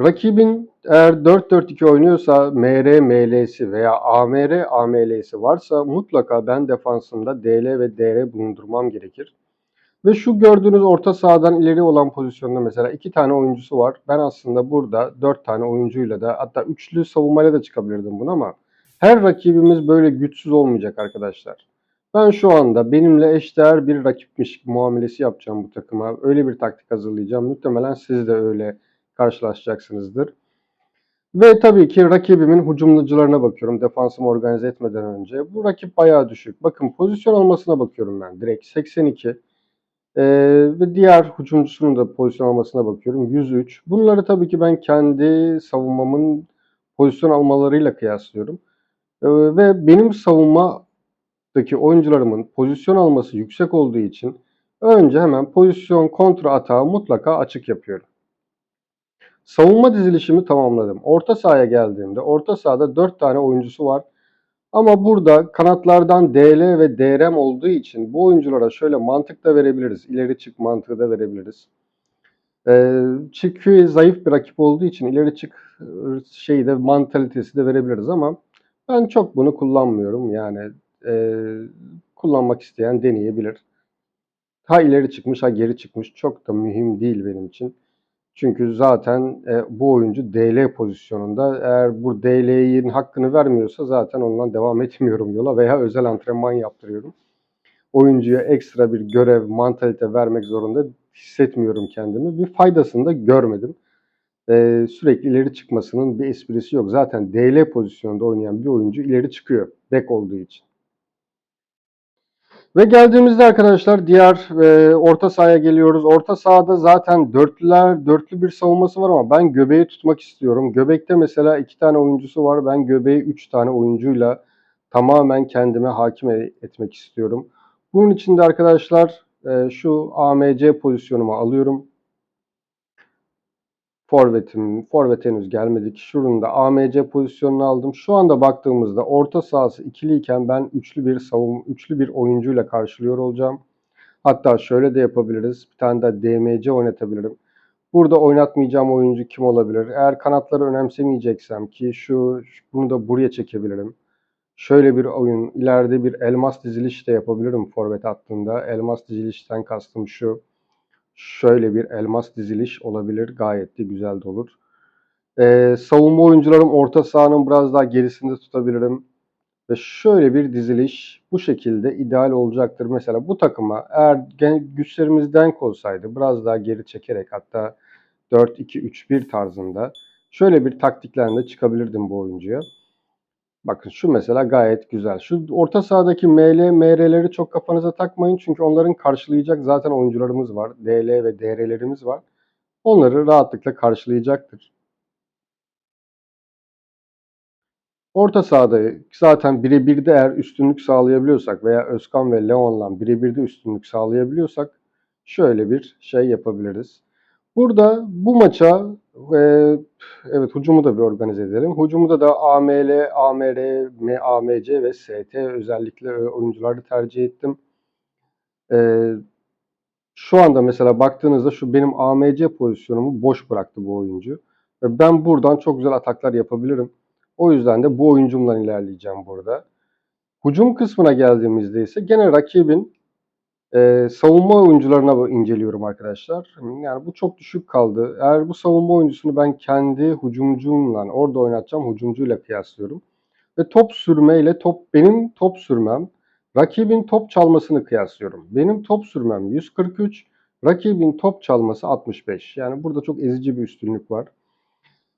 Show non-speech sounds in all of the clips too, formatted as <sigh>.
Rakibin eğer 4-4-2 oynuyorsa MR, ML'si veya AMR, AML'si varsa mutlaka ben defansımda DL ve DR bulundurmam gerekir. Ve şu gördüğünüz orta sahadan ileri olan pozisyonda mesela iki tane oyuncusu var. Ben aslında burada dört tane oyuncuyla da hatta üçlü savunmayla da çıkabilirdim bunu ama her rakibimiz böyle güçsüz olmayacak arkadaşlar. Ben şu anda benimle eşdeğer bir rakipmiş muamelesi yapacağım bu takıma. Öyle bir taktik hazırlayacağım. Muhtemelen siz de öyle karşılaşacaksınızdır. Ve tabii ki rakibimin hücumcularına bakıyorum defansımı organize etmeden önce. Bu rakip bayağı düşük. Bakın pozisyon almasına bakıyorum ben direkt 82. Ee, ve diğer hücumcusunun da pozisyon almasına bakıyorum 103. Bunları tabii ki ben kendi savunmamın pozisyon almalarıyla kıyaslıyorum. Ee, ve benim savunmadaki oyuncularımın pozisyon alması yüksek olduğu için önce hemen pozisyon kontra atağı mutlaka açık yapıyorum. Savunma dizilişimi tamamladım. Orta sahaya geldiğimde orta sahada 4 tane oyuncusu var. Ama burada kanatlardan DL ve DRM olduğu için bu oyunculara şöyle mantık da verebiliriz. İleri çık mantığı da verebiliriz. Ee, çünkü zayıf bir rakip olduğu için ileri çık şeyi de mantalitesi de verebiliriz ama ben çok bunu kullanmıyorum. Yani e, kullanmak isteyen deneyebilir. Ha ileri çıkmış ha geri çıkmış çok da mühim değil benim için. Çünkü zaten e, bu oyuncu DL pozisyonunda. Eğer bu DL'nin hakkını vermiyorsa zaten ondan devam <laughs> etmiyorum yola veya özel antrenman yaptırıyorum. Oyuncuya ekstra bir görev, mantalite vermek zorunda hissetmiyorum kendimi. Bir faydasını da görmedim. E, sürekli ileri çıkmasının bir esprisi yok. Zaten DL pozisyonunda oynayan bir oyuncu ileri çıkıyor. Back olduğu için. Ve geldiğimizde arkadaşlar diğer e, orta sahaya geliyoruz. Orta sahada zaten dörtlüler, dörtlü bir savunması var ama ben göbeği tutmak istiyorum. Göbekte mesela iki tane oyuncusu var. Ben göbeği üç tane oyuncuyla tamamen kendime hakim e, etmek istiyorum. Bunun için de arkadaşlar e, şu AMC pozisyonumu alıyorum. Forvet'im, forvet henüz gelmedik. Şurada da AMC pozisyonunu aldım. Şu anda baktığımızda orta sahası ikiliyken ben üçlü bir savun, üçlü bir oyuncuyla karşılıyor olacağım. Hatta şöyle de yapabiliriz. Bir tane de DMC oynatabilirim. Burada oynatmayacağım oyuncu kim olabilir? Eğer kanatları önemsemeyeceksem ki şu bunu da buraya çekebilirim. Şöyle bir oyun, ileride bir elmas diziliş de yapabilirim forvet hattında. Elmas dizilişten kastım şu şöyle bir elmas diziliş olabilir. Gayet de güzel de olur. Ee, savunma oyuncularım orta sahanın biraz daha gerisinde tutabilirim. Ve şöyle bir diziliş bu şekilde ideal olacaktır. Mesela bu takıma eğer güçlerimiz denk olsaydı biraz daha geri çekerek hatta 4-2-3-1 tarzında şöyle bir taktiklerle çıkabilirdim bu oyuncuya. Bakın şu mesela gayet güzel. Şu orta sahadaki ML, MR'leri çok kafanıza takmayın. Çünkü onların karşılayacak zaten oyuncularımız var. DL ve DR'lerimiz var. Onları rahatlıkla karşılayacaktır. Orta sahada zaten birebir de eğer üstünlük sağlayabiliyorsak veya Özkan ve Leon'la birebir de üstünlük sağlayabiliyorsak şöyle bir şey yapabiliriz. Burada bu maça e, evet hücumu da bir organize edelim. Hücumu da AML, AMR, AMC ve ST özellikle e, oyuncuları tercih ettim. E, şu anda mesela baktığınızda şu benim AMC pozisyonumu boş bıraktı bu oyuncu. Ve ben buradan çok güzel ataklar yapabilirim. O yüzden de bu oyuncumdan ilerleyeceğim burada. Hücum kısmına geldiğimizde ise gene rakibin ee, savunma oyuncularına inceliyorum arkadaşlar. Yani bu çok düşük kaldı. Eğer bu savunma oyuncusunu ben kendi hücumcumla orada oynatacağım hücumcuyla kıyaslıyorum. Ve top sürme ile top benim top sürmem rakibin top çalmasını kıyaslıyorum. Benim top sürmem 143, rakibin top çalması 65. Yani burada çok ezici bir üstünlük var.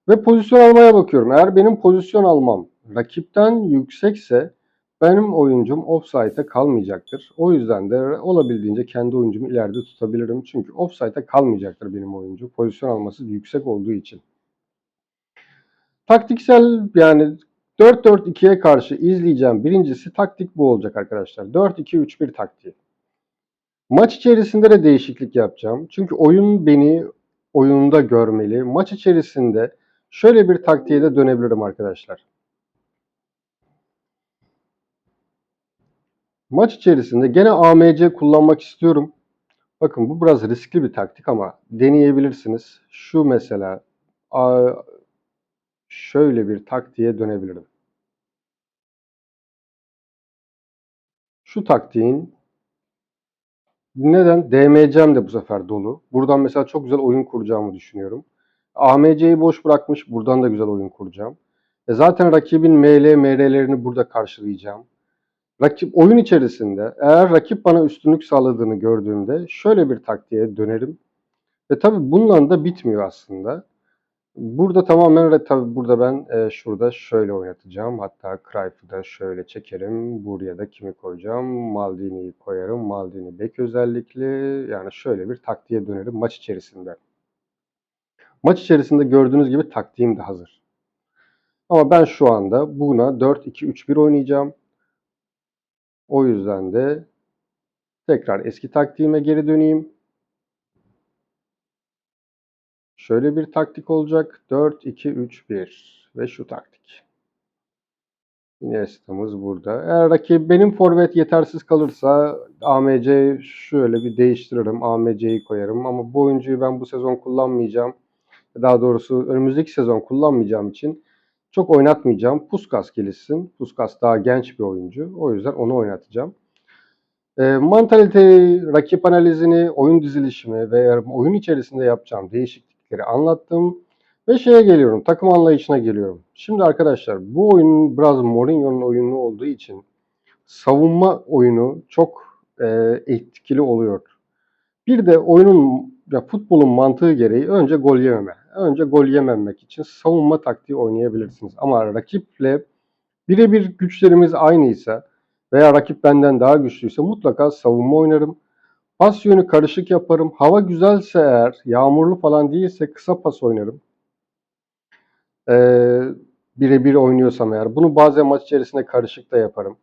Ve pozisyon almaya bakıyorum. Eğer benim pozisyon almam rakipten yüksekse benim oyuncum offside'e kalmayacaktır. O yüzden de olabildiğince kendi oyuncumu ileride tutabilirim. Çünkü offside'e kalmayacaktır benim oyuncu. Pozisyon alması yüksek olduğu için. Taktiksel yani 4-4-2'ye karşı izleyeceğim birincisi taktik bu olacak arkadaşlar. 4-2-3-1 taktiği. Maç içerisinde de değişiklik yapacağım. Çünkü oyun beni oyunda görmeli. Maç içerisinde şöyle bir taktiğe de dönebilirim arkadaşlar. Maç içerisinde gene AMC kullanmak istiyorum. Bakın bu biraz riskli bir taktik ama deneyebilirsiniz. Şu mesela şöyle bir taktiğe dönebilirim. Şu taktiğin neden? DMC'm de bu sefer dolu. Buradan mesela çok güzel oyun kuracağımı düşünüyorum. AMC'yi boş bırakmış. Buradan da güzel oyun kuracağım. E zaten rakibin ML, MR'lerini burada karşılayacağım. Rakip oyun içerisinde eğer rakip bana üstünlük sağladığını gördüğümde şöyle bir taktiğe dönerim. Ve tabii bununla da bitmiyor aslında. Burada tamamen tabii burada ben e, şurada şöyle oynatacağım. Hatta Cruyff'ı da şöyle çekerim. Buraya da kimi koyacağım? Maldini'yi koyarım. Maldini bek özellikli. Yani şöyle bir taktiğe dönerim maç içerisinde. Maç içerisinde gördüğünüz gibi taktiğim de hazır. Ama ben şu anda buna 4-2-3-1 oynayacağım. O yüzden de tekrar eski taktiğime geri döneyim. Şöyle bir taktik olacak. 4-2-3-1 ve şu taktik. Iniesta'mız burada. Eğer rakip benim forvet yetersiz kalırsa AMC şöyle bir değiştiririm. AMC'yi koyarım ama bu oyuncuyu ben bu sezon kullanmayacağım. Daha doğrusu önümüzdeki sezon kullanmayacağım için çok oynatmayacağım. Puskas gelişsin. Puskas daha genç bir oyuncu. O yüzden onu oynatacağım. E, mantalite, rakip analizini, oyun dizilişimi ve oyun içerisinde yapacağım değişiklikleri anlattım. Ve şeye geliyorum, takım anlayışına geliyorum. Şimdi arkadaşlar bu oyun biraz Mourinho'nun oyunu olduğu için savunma oyunu çok e, etkili oluyor. Bir de oyunun ya futbolun mantığı gereği önce gol yememe. Önce gol yememek için savunma taktiği oynayabilirsiniz. Ama rakiple birebir güçlerimiz aynıysa veya rakip benden daha güçlüyse mutlaka savunma oynarım. Pas yönü karışık yaparım. Hava güzelse eğer, yağmurlu falan değilse kısa pas oynarım. Ee, birebir oynuyorsam eğer. Bunu bazen maç içerisinde karışık da yaparım.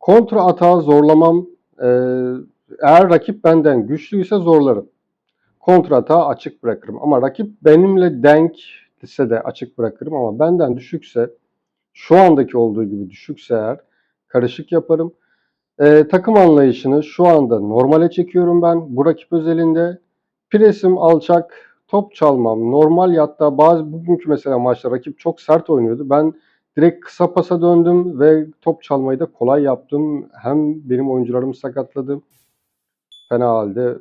Kontra atağı zorlamam. Ee, eğer rakip benden güçlüyse zorlarım. Kontra atağı açık bırakırım. Ama rakip benimle denk ise de açık bırakırım. Ama benden düşükse, şu andaki olduğu gibi düşükse eğer karışık yaparım. Ee, takım anlayışını şu anda normale çekiyorum ben. Bu rakip özelinde. Presim alçak, top çalmam normal hatta bazı bugünkü mesela maçta rakip çok sert oynuyordu. Ben direkt kısa pasa döndüm ve top çalmayı da kolay yaptım. Hem benim oyuncularımı sakatladı. Fena halde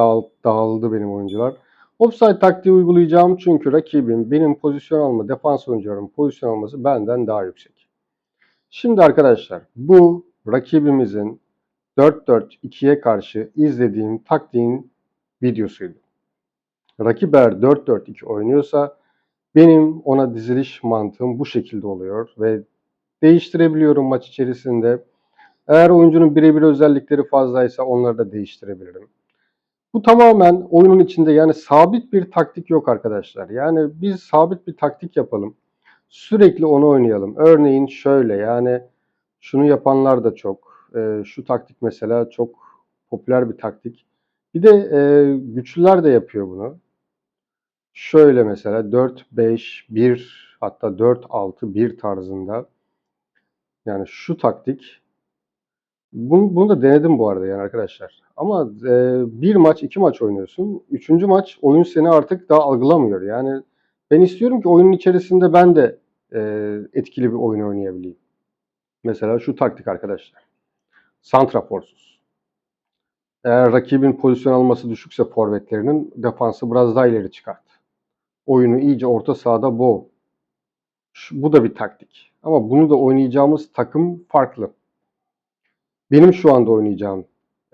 dağıl, dağıldı benim oyuncular. Offside taktiği uygulayacağım çünkü rakibim benim pozisyon alma, defans oyuncularımın pozisyon alması benden daha yüksek. Şimdi arkadaşlar bu rakibimizin 4-4-2'ye karşı izlediğim taktiğin videosuydu. Rakip eğer 4-4-2 oynuyorsa benim ona diziliş mantığım bu şekilde oluyor ve değiştirebiliyorum maç içerisinde. Eğer oyuncunun birebir özellikleri fazlaysa onları da değiştirebilirim. Bu tamamen oyunun içinde yani sabit bir taktik yok arkadaşlar. Yani biz sabit bir taktik yapalım. Sürekli onu oynayalım. Örneğin şöyle yani şunu yapanlar da çok. Ee, şu taktik mesela çok popüler bir taktik. Bir de e, güçlüler de yapıyor bunu. Şöyle mesela 4-5-1 hatta 4-6-1 tarzında. Yani şu taktik. Bunu, bunu da denedim bu arada yani arkadaşlar. Ama e, bir maç, iki maç oynuyorsun. Üçüncü maç oyun seni artık daha algılamıyor. Yani ben istiyorum ki oyunun içerisinde ben de e, etkili bir oyun oynayabileyim. Mesela şu taktik arkadaşlar. Santraforsuz. Eğer rakibin pozisyon alması düşükse forvetlerinin defansı biraz daha ileri çıkart. Oyunu iyice orta sahada boğ. Şu- Bu da bir taktik. Ama bunu da oynayacağımız takım farklı. Benim şu anda oynayacağım,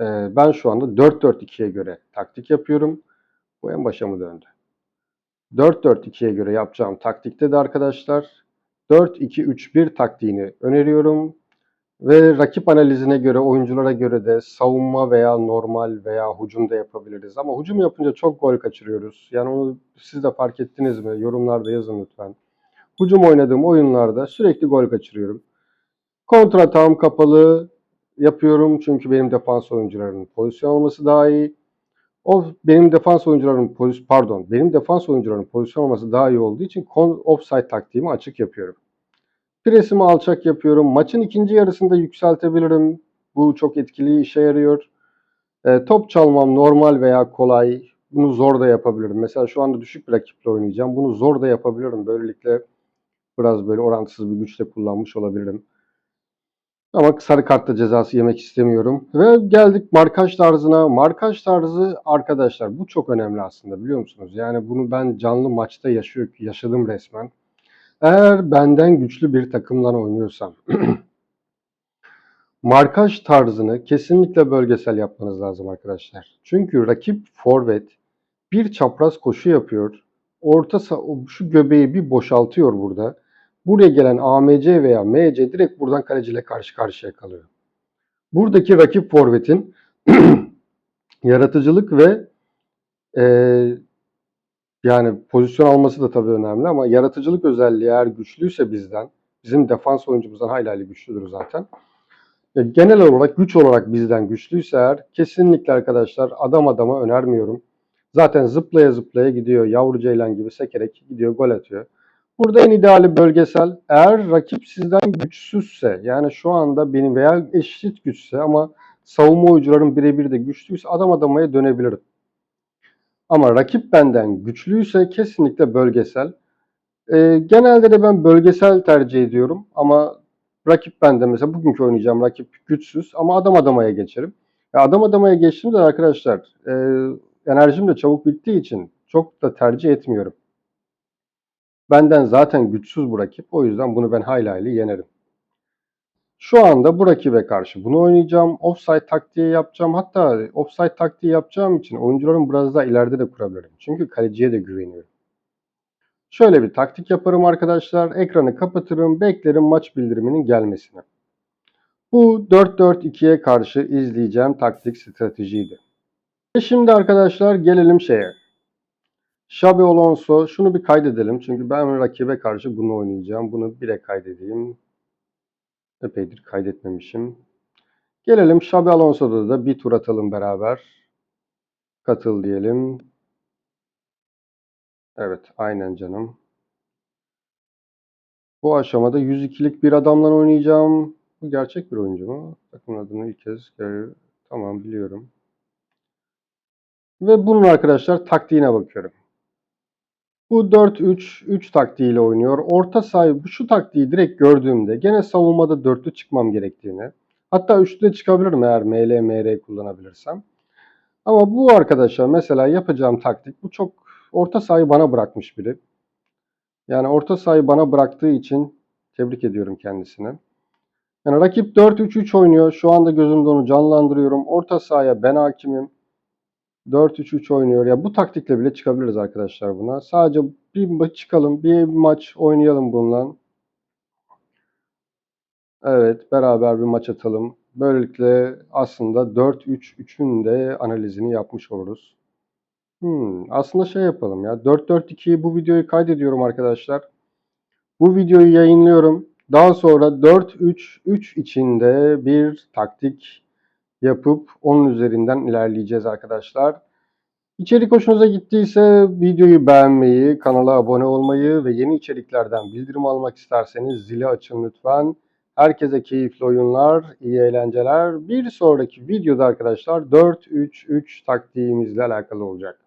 e, ben şu anda 4-4-2'ye göre taktik yapıyorum. Bu en başa mı döndü? 4-4-2'ye göre yapacağım taktikte de arkadaşlar 4-2-3-1 taktiğini öneriyorum. Ve rakip analizine göre, oyunculara göre de savunma veya normal veya hücum da yapabiliriz. Ama hücum yapınca çok gol kaçırıyoruz. Yani onu siz de fark ettiniz mi? Yorumlarda yazın lütfen. Hücum oynadığım oyunlarda sürekli gol kaçırıyorum. Kontra atağım kapalı yapıyorum çünkü benim defans oyuncularının pozisyon alması daha iyi. O benim defans oyuncularının pozisyon pardon, benim defans oyuncularının pozisyon alması daha iyi olduğu için offside taktiğimi açık yapıyorum. Presimi alçak yapıyorum. Maçın ikinci yarısında yükseltebilirim. Bu çok etkili işe yarıyor. E, top çalmam normal veya kolay. Bunu zor da yapabilirim. Mesela şu anda düşük bir rakiple oynayacağım. Bunu zor da yapabilirim. Böylelikle biraz böyle orantısız bir güçle kullanmış olabilirim. Ama sarı kartta cezası yemek istemiyorum. Ve geldik markaj tarzına. Markaj tarzı arkadaşlar bu çok önemli aslında biliyor musunuz? Yani bunu ben canlı maçta yaşıyor, yaşadım resmen. Eğer benden güçlü bir takımdan oynuyorsam <clears throat> markaj tarzını kesinlikle bölgesel yapmanız lazım arkadaşlar. Çünkü rakip forvet bir çapraz koşu yapıyor. Orta şu göbeği bir boşaltıyor burada. Buraya gelen AMC veya MC direkt buradan kaleciyle karşı karşıya kalıyor. Buradaki rakip forvetin <clears throat> yaratıcılık ve e, yani pozisyon alması da tabii önemli ama yaratıcılık özelliği eğer güçlüyse bizden, bizim defans oyuncumuzdan hayli hayli güçlüdür zaten. E, genel olarak güç olarak bizden güçlüyse eğer kesinlikle arkadaşlar adam adama önermiyorum. Zaten zıplaya zıplaya gidiyor. Yavru ceylan gibi sekerek gidiyor gol atıyor. Burada en ideali bölgesel. Eğer rakip sizden güçsüzse yani şu anda benim veya eşit güçse ama savunma oyuncuların birebir de güçlüyse adam adamaya dönebilirim. Ama rakip benden güçlüyse kesinlikle bölgesel. Ee, genelde de ben bölgesel tercih ediyorum ama rakip bende mesela bugünkü oynayacağım rakip güçsüz ama adam adamaya geçerim. Ya adam adamaya geçtiğimde arkadaşlar e, enerjim de çabuk bittiği için çok da tercih etmiyorum. Benden zaten güçsüz bu rakip. O yüzden bunu ben hayli hayli yenerim. Şu anda bu rakibe karşı bunu oynayacağım. Offside taktiği yapacağım. Hatta offside taktiği yapacağım için oyuncuların biraz daha ileride de kurabilirim. Çünkü kaleciye de güveniyorum. Şöyle bir taktik yaparım arkadaşlar. Ekranı kapatırım. Beklerim maç bildiriminin gelmesini. Bu 4-4-2'ye karşı izleyeceğim taktik stratejiydi. Ve şimdi arkadaşlar gelelim şeye. Xabi Alonso şunu bir kaydedelim. Çünkü ben rakibe karşı bunu oynayacağım. Bunu 1'e kaydedeyim. Epeydir kaydetmemişim. Gelelim Xabi Alonso'da da bir tur atalım beraber. Katıl diyelim. Evet aynen canım. Bu aşamada 102'lik bir adamla oynayacağım. Bu gerçek bir oyuncu mu? Takım adını ilk kez görüyorum. Tamam biliyorum. Ve bunun arkadaşlar taktiğine bakıyorum. Bu 4-3-3 taktiğiyle oynuyor. Orta saha şu taktiği direkt gördüğümde gene savunmada dörtlü çıkmam gerektiğini. Hatta üçlü de çıkabilirim eğer ML, MR kullanabilirsem. Ama bu arkadaşa mesela yapacağım taktik bu çok orta sahayı bana bırakmış biri. Yani orta sahayı bana bıraktığı için tebrik ediyorum kendisine. Yani rakip 4-3-3 oynuyor. Şu anda gözümde onu canlandırıyorum. Orta sahaya ben hakimim. 4-3-3 oynuyor. Ya bu taktikle bile çıkabiliriz arkadaşlar buna. Sadece bir maç çıkalım, bir maç oynayalım bununla. Evet, beraber bir maç atalım. Böylelikle aslında 4-3-3'ün de analizini yapmış oluruz. Hmm, aslında şey yapalım ya. 4-4-2'yi bu videoyu kaydediyorum arkadaşlar. Bu videoyu yayınlıyorum. Daha sonra 4-3-3 içinde bir taktik yapıp onun üzerinden ilerleyeceğiz arkadaşlar. İçerik hoşunuza gittiyse videoyu beğenmeyi, kanala abone olmayı ve yeni içeriklerden bildirim almak isterseniz zili açın lütfen. Herkese keyifli oyunlar, iyi eğlenceler. Bir sonraki videoda arkadaşlar 4-3-3 taktiğimizle alakalı olacak.